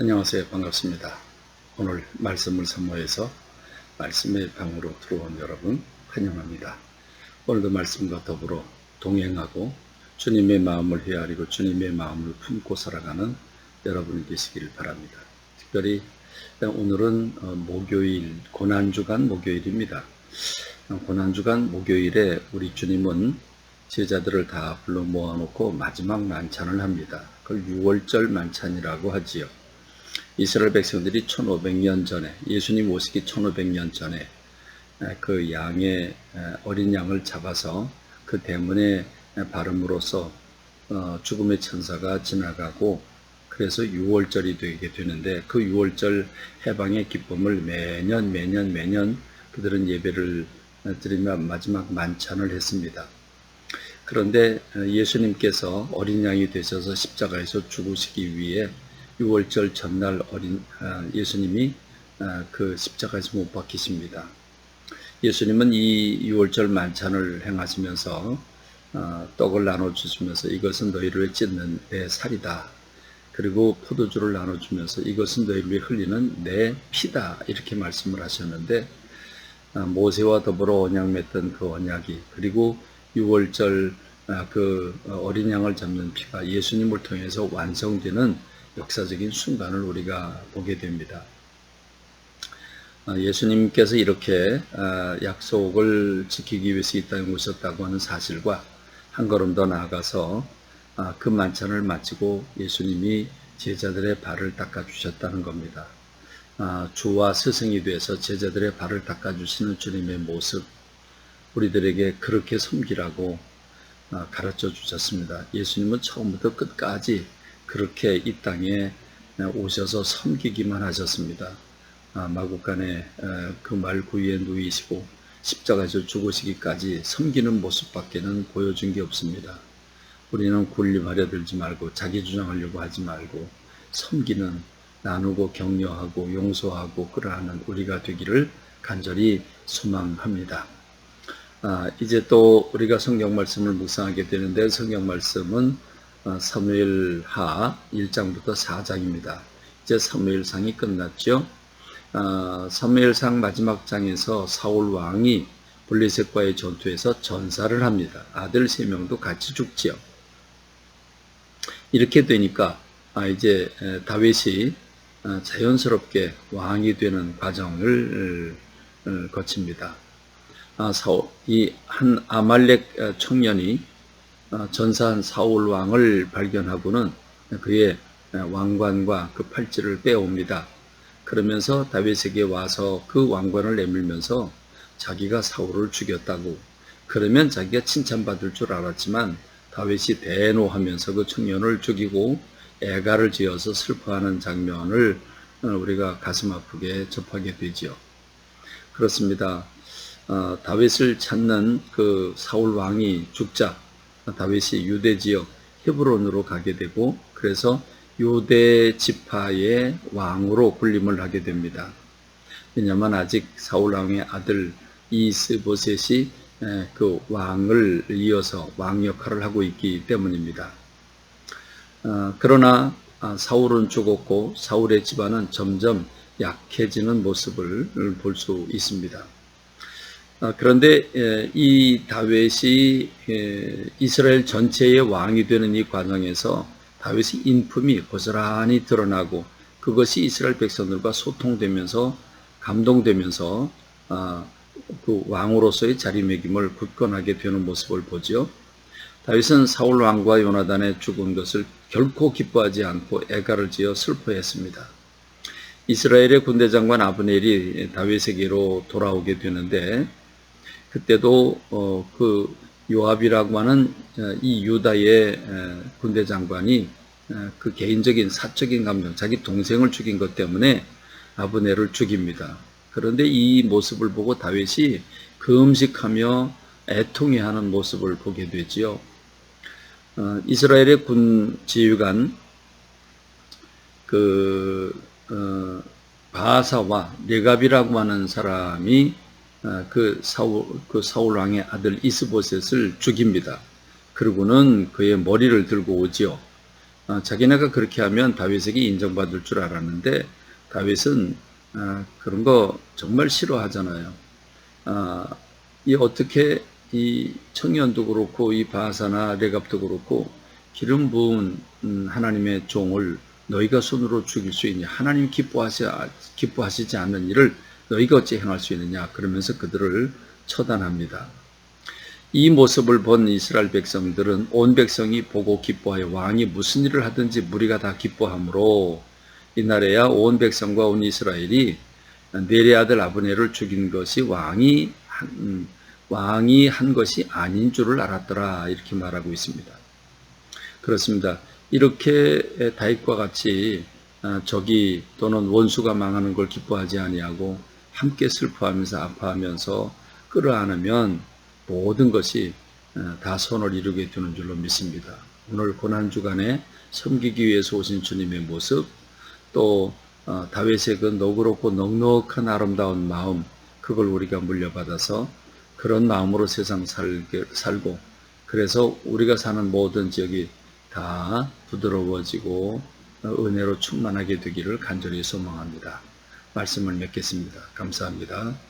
안녕하세요. 반갑습니다. 오늘 말씀을 사모해서 말씀의 방으로 들어온 여러분 환영합니다. 오늘도 말씀과 더불어 동행하고 주님의 마음을 헤아리고 주님의 마음을 품고 살아가는 여러분이 되시기를 바랍니다. 특별히 오늘은 어, 목요일, 고난주간 목요일입니다. 어, 고난주간 목요일에 우리 주님은 제자들을 다 불러 모아놓고 마지막 만찬을 합니다. 그걸 6월절 만찬이라고 하지요. 이스라엘 백성들이 1500년 전에 예수님 오시기 1500년 전에 그 양의 어린 양을 잡아서 그 대문에 바름으로써 어, 죽음의 천사가 지나가고 그래서 6월절이 되게 되는데 그 6월절 해방의 기쁨을 매년 매년 매년 그들은 예배를 드리며 마지막 만찬을 했습니다. 그런데 예수님께서 어린 양이 되셔서 십자가에서 죽으시기 위해 6월절 전날 어린 예수님이 그 십자가에서 못 박히십니다. 예수님은 이 6월절 만찬을 행하시면서 어, 떡을 나눠주시면서 이것은 너희를 찢는 내 살이다. 그리고 포도주를 나눠주면서 이것은 너희를 흘리는 내 피다. 이렇게 말씀을 하셨는데 어, 모세와 더불어 언약 맺던 그 언약이 그리고 6월절 그 어린 양을 잡는 피가 예수님을 통해서 완성되는 역사적인 순간을 우리가 보게 됩니다. 예수님께서 이렇게 약속을 지키기 위해서 이 땅에 오셨다고 하는 사실과 한 걸음 더 나아가서 그 만찬을 마치고 예수님이 제자들의 발을 닦아 주셨다는 겁니다. 주와 스승이 돼서 제자들의 발을 닦아 주시는 주님의 모습, 우리들에게 그렇게 섬기라고 가르쳐 주셨습니다. 예수님은 처음부터 끝까지 그렇게 이 땅에 오셔서 섬기기만 하셨습니다. 아, 마국간에 그 말구이에 누이시고 십자가에서 죽으시기까지 섬기는 모습밖에는 보여준 게 없습니다. 우리는 군림하려 들지 말고 자기 주장하려고 하지 말고 섬기는 나누고 격려하고 용서하고 끌어하는 우리가 되기를 간절히 소망합니다. 아, 이제 또 우리가 성경 말씀을 묵상하게 되는데 성경 말씀은 어, 사무엘하 1장부터 4장입니다. 이제 사무엘상이 끝났죠. 어, 사무엘상 마지막 장에서 사울 왕이 블레셋과의 전투에서 전사를 합니다. 아들 세 명도 같이 죽지요. 이렇게 되니까 아, 이제 다윗이 어, 자연스럽게 왕이 되는 과정을 거칩니다. 아, 이한 아말렉 청년이 어, 전사한 사울 왕을 발견하고는 그의 왕관과 그 팔찌를 빼옵니다. 그러면서 다윗에게 와서 그 왕관을 내밀면서 자기가 사울을 죽였다고 그러면 자기가 칭찬받을 줄 알았지만 다윗이 대노하면서 그 청년을 죽이고 애가를 지어서 슬퍼하는 장면을 어, 우리가 가슴 아프게 접하게 되지요. 그렇습니다. 어, 다윗을 찾는 그 사울 왕이 죽자 다윗이 유대 지역 헤브론으로 가게 되고 그래서 유대 지파의 왕으로 군림을 하게 됩니다. 왜냐하면 아직 사울 왕의 아들 이스보셋이 그 왕을 이어서 왕 역할을 하고 있기 때문입니다. 어, 그러나 아, 사울은 죽었고 사울의 집안은 점점 약해지는 모습을 볼 수 있습니다. 아, 그런데 이 다윗이 이스라엘 전체의 왕이 되는 이 과정에서 다윗의 인품이 고스란히 드러나고 그것이 이스라엘 백성들과 소통되면서 감동되면서 아, 그 왕으로서의 자리매김을 굳건하게 되는 모습을 보지요. 다윗은 사울 왕과 요나단의 죽은 것을 결코 기뻐하지 않고 애가를 지어 슬퍼했습니다. 이스라엘의 군대 장관 아브넬이 다윗에게로 돌아오게 되는데 그때도 어, 그 요압이라고 하는 어, 이 유다의 군대 장관이 어, 그 개인적인 사적인 감정, 자기 동생을 죽인 것 때문에 아브네를 죽입니다. 그런데 이 모습을 보고 다윗이 금식하며 애통해하는 모습을 보게 되지요. 어, 이스라엘의 군 지휘관 그 어, 바사와 레갑이라고 하는 사람이 아, 그 사울, 그 사울 왕의 아들 이스보셋을 죽입니다. 그러고는 그의 머리를 들고 오지요. 어, 자기네가 그렇게 하면 다윗에게 인정받을 줄 알았는데 다윗은 어, 그런 거 정말 싫어하잖아요. 아, 이 어떻게 이 청년도 그렇고 이 바사나 레갑도 그렇고 기름 부은 음, 하나님의 종을 너희가 손으로 죽일 수 있냐? 하나님 기뻐하시, 기뻐하시지 않는 일을 너희가 어찌 행할 수 있느냐? 그러면서 그들을 처단합니다. 이 모습을 본 이스라엘 백성들은 온 백성이 보고 기뻐하여 왕이 무슨 일을 하든지 무리가 다 기뻐하므로 이날에야 온 백성과 온 이스라엘이 네리 아들 아브네를 죽인 것이 왕이 한, 음, 왕이 한 것이 아닌 줄을 알았더라 이렇게 말하고 있습니다. 그렇습니다. 이렇게 다윗과 같이 아, 적이 또는 원수가 망하는 걸 기뻐하지 아니하고 함께 슬퍼하면서 아파하면서 끌어안으면 모든 것이 어, 다 선을 이루게 되는 줄로 믿습니다. 오늘 고난 주간에 섬기기 위해서 오신 주님의 모습, 또 어, 다윗의 그 너그럽고 넉넉한 아름다운 마음, 그걸 우리가 물려받아서 그런 마음으로 세상 살고, 그래서 우리가 사는 모든 지역이 다 부드러워지고 어, 은혜로 충만하게 되기를 간절히 소망합니다. 말씀을 맺겠습니다. 감사합니다.